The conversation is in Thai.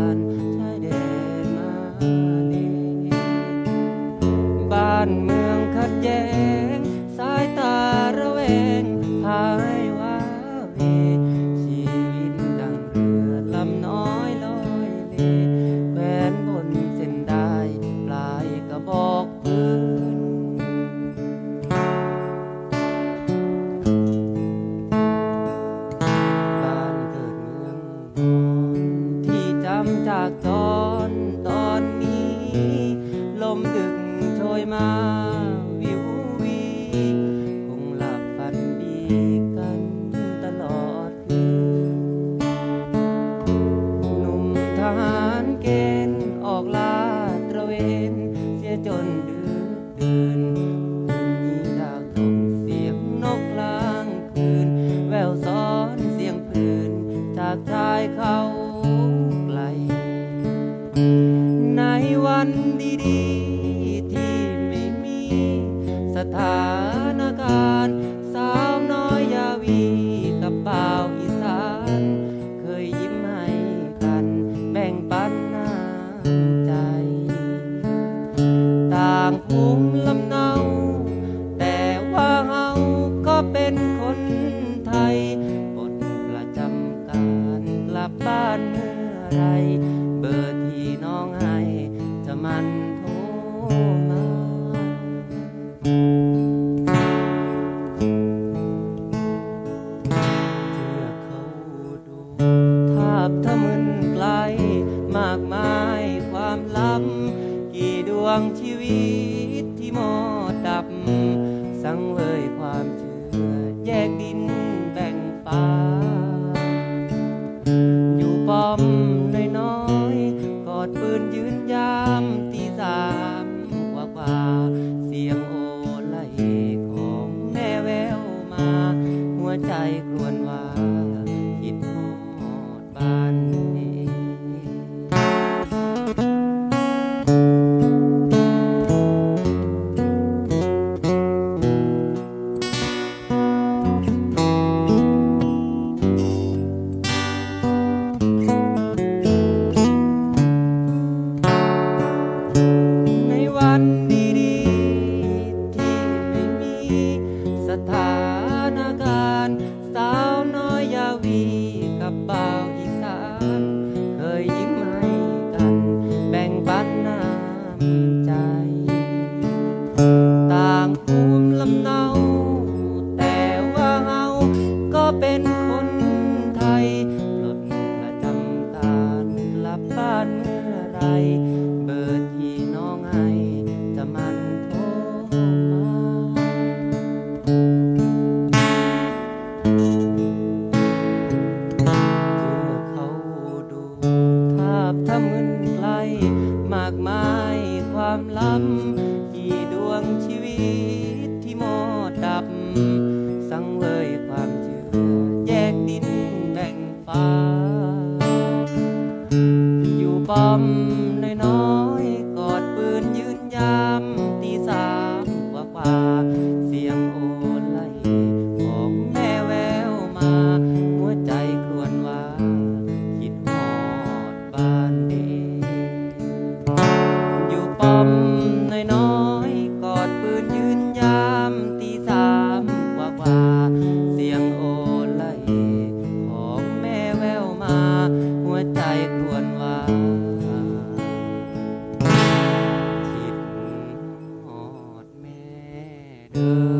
านชายแดนมาดีบ้านเมืองขัดแย้ง สายตาระแวง จากตอนตอนนี้ ลมดึงโชยมาวิววี คงหลับฝันดี ถานการณ์สาวน้อยยาวีกับบ่าวอีสาน เคยยิ้มให้กันแบ่งปันน้ำใจ ต่างภูมิลำเนา แต่ว่าเฮาก็เป็นคนไทยบทประจำการกลับบ้านเมื่อไร เบอร์ที่น้องให้จะมันโทรมา ภาพถ้ามึนไกล มากมายความล้ำกี่ดวงชีวิตที่หมอดดับ สังเวยความเชื่อ แยกดินแบ่งฟ้า อยู่ป้อมน้อยๆกอดปืนยืนยามตีสามกว่ากว่าเสียงโอไลของแม่แววมา หัวใจครวญว่าาการ สาวน้อยยาวีกับบ่าวอีสาน เคยยิ้มให้กัน แบ่งปันน้ำใจากมายความล้ำกี่ดวงชีวิตที่หมอดดับ สังเวยความเชื่อแยกดินแบ่งฟ้า อยู่ป้อมน้อยๆกอดปืนยืนยามตีสามกว่ากว่าเสียงโอไลของแม่แววมา หัวใจครวญว่า คิดฮอดบ้านเอ คิ